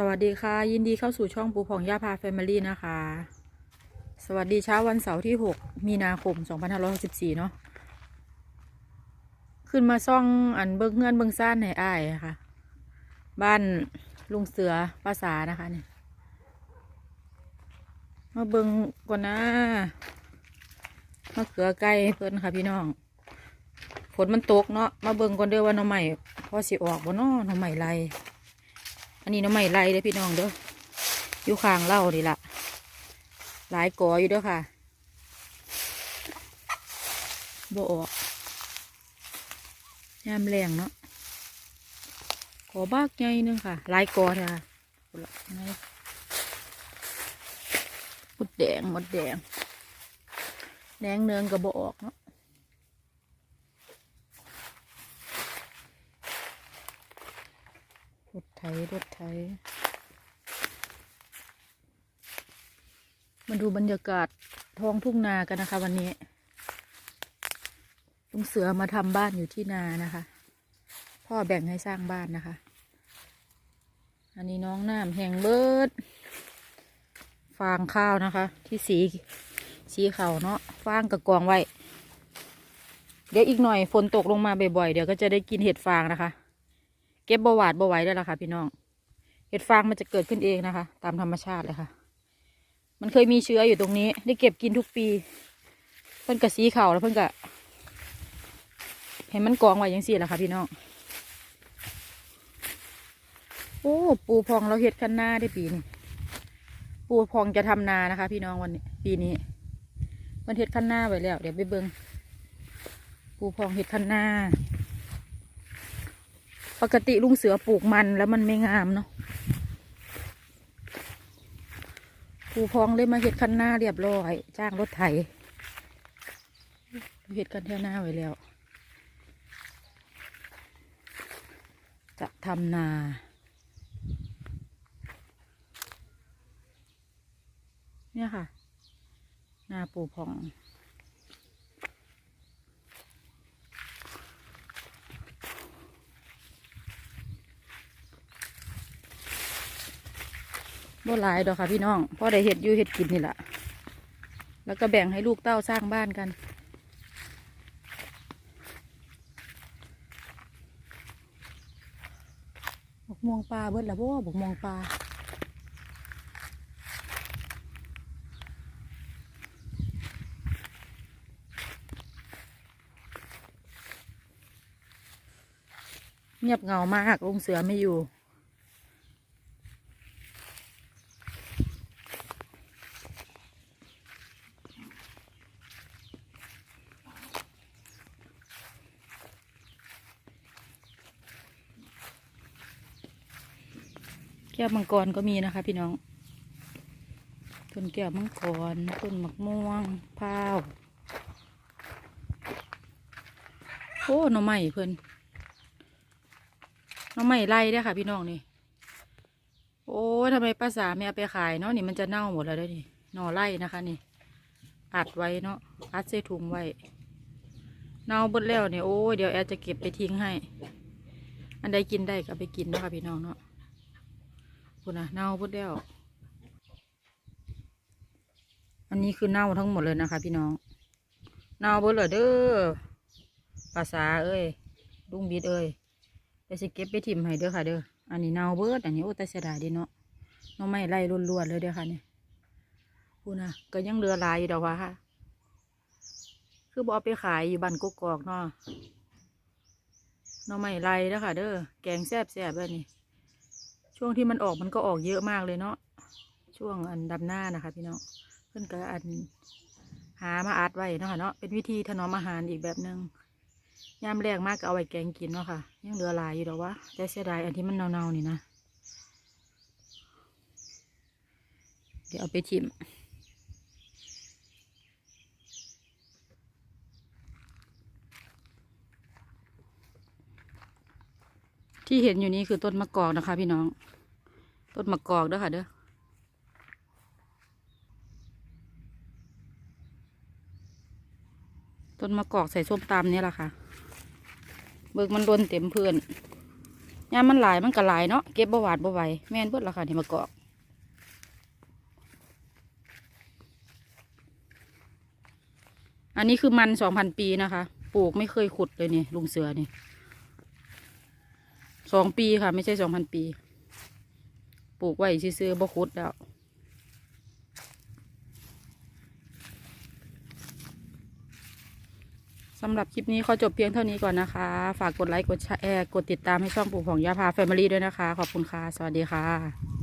สวัสดีค่ะ ยินดีเข้าสู่ช่องปูผ่องย่าพาแฟมิลี่นะคะ สวัสดีเช้าวันเสาร์ที่ 6 มีนาคม 2564 เนาะขึ้นมาซ่องอันเบิ้งเงื่อนเบิ้งซ่านในอ้ายค่ะ บ้านลุงเสือภาษานะคะเนี่ยมาเบิ้งก่อนนะมาเขือไก่เพิ่นค่ะพี่น้องฝนมันตกเนาะมาเบิ่งก่อนเด้อว่าน่องใหม่พอสิออกบ่เนาะน่องใหม่ไร อันนี้น่อใหม่ไรเด้อพี่น้องเด้ออยู่ข้างเล่านี่ละหลายกออยู่เด้อค่ะบ่ออกยามแรงเนาะขอบากใหญ่นึงค่ะหลายกอเถอะค่ะหมดแดงหมดแดงแดงเนืองก็บ่ออกเนาะ รถไถรถไถมาดูบรรยากาศท้องทุ่งนากันนะคะ วันนี้ลุงเสือมาทำบ้านอยู่ที่นานะคะ พ่อแบ่งให้สร้างบ้านนะคะ อันนี้น้องน้ำแห่งเบิด ฟางข้าวนะคะ ที่สีสีเขาเนาะฟางกับกองไว้ เดี๋ยวอีกหน่อยฝนตกลงมาบ่อยๆ เดี๋ยวก็จะได้กินเห็ดฟางนะคะ เก็บบหวาดบไหว้ได้แล้วค่ะ พี่น้อง เห็ดฟางมันจะเกิดขึ้นเองนะคะ ตามธรรมชาติเลยค่ะ มันเคยมีเชื้ออยู่ตรงนี้ ได้เก็บกินทุกปี เพิ่นกะสีเข่าแล้วเพิ่นกะเห็นมันกองไว้ยังสี่แหละค่ะพี่น้อง โอ้ ปูพองเราเห็ดคันหน้าได้ปีนี้ปูพองจะทำนานะคะ พี่น้องวันนี้ปีนี้ มันเห็ดคันหน้าไว้แล้ว เดี๋ยวไปเบิงปูพองเห็ดคันหน้า ปกติลุงเสือปลูกมันแล้วมันไม่งามเนาะปูพองเลยมาเห็ดคันหน้าเรียบร้อย จ้างรถไถเห็ดกันเท่าหน้าไว้แล้ว จะทำนาเนี่ยค่ะ นาปูพอง บ่หลายดอกค่ะพี่น้องพ่อได้เห็ดยู่เห็ดกินนี่แหละแล้วก็แบ่งให้ลูกเต้าสร้างบ้านกันบกม่วงปลาเบิดละบ่บกม่วงปลาเงียบเงามากลุงเสือไม่อยู่ แก้วมังกรก็มีนะคะ พี่น้อง ต้นแก้วมังกร ต้นมะม่วงพร้าวโอ้หน่อไม้เพิ่อนหน่อไม้ไล่ได้ค่ะ พี่น้องนี่ โอ้ทำไมภาษาไม่เอาไปขายเนาะนี่มันจะเน่าหมดแล้วด้อนี่หน่อไล่นะคะ นี่ อัดไว้เนาะอัดใส่ถุงไว้เน่าเบิดแล้วเนี่ยโอ้ยเดี๋ยวแอร์จะเก็บไปทิ้งให้ อันใดกินได้ก็ไปกินนะคะพี่น้องเนาะ คุณนะเน่าพุดแล้วอันนี้คือเน่าทั้งหมดเลยนะคะ พี่น้อง เน่าเบิดเลยเด้อภาษาเอ้ยลุงบิดเอ้ยเดี๋ยวสิเก็บไปถิ่มให้เด้อค่ะเด้อ อันนี้เน่าเบิดอันนี้โอ้แต่เสียดายดีเนาะน้องไม่ไล่ล้วนๆเลยเด้อค่ะเนี่ยคุณนะก็ยังเหลือลายอยู่ดอกว่าค่ะ คือบอกไปขายอยู่บ้านกกอกเนาะน้องไม่ไล่เด้อค่ะ เด้อ แกงแซ่บแซ่บแบบนี้ ช่วงที่มันออกมันก็ออกเยอะมากเลยเนาะช่วงอันดำหน้านะคะ พี่น้องเพื่อนก็อันหามาอัดไว้เนาะค่ะเนาะเป็นวิธีถนอมอาหารอีกแบบหนึ่งยามแรกมากก็เอาไว้แกงกินเนาะค่ะ ยังเหลือหลายอยู่หรอวะแต่เสียดายอันที่มันเน่าๆนี่นะ เดี๋ยวเอาไปชิม ที่เห็นอยู่นี้คือต้นมะกอกนะคะ พี่น้อง ต้นมะกอกเด้อค่ะเด้อต้นมะกอกใส่ส้มตำเนี่ยแหละค่ะ เบิกมันโดนเต็มเพื่อนยามมันหลายมันก็หลายเนาะเก็บบ่หวาดบ่ไหวแม่นเบิดราคาที่มากอกอันนี้คือมันสองพันปีนะคะ ปลูกไม่เคยขุดเลยนี่ลุงเสือนี่ สองปีค่ะ ไม่ใช่สองพันปี ปลูกไว้ซื้อบ่คุดแล้วสำหรับคลิปนี้ขอจบเพียงเท่านี้ก่อนนะคะ ฝากกดไลค์ กดแชร์ กดติดตามให้ช่องปลูกของยาพาแฟมิลี่ด้วยนะคะ ขอบคุณค่ะ สวัสดีค่ะ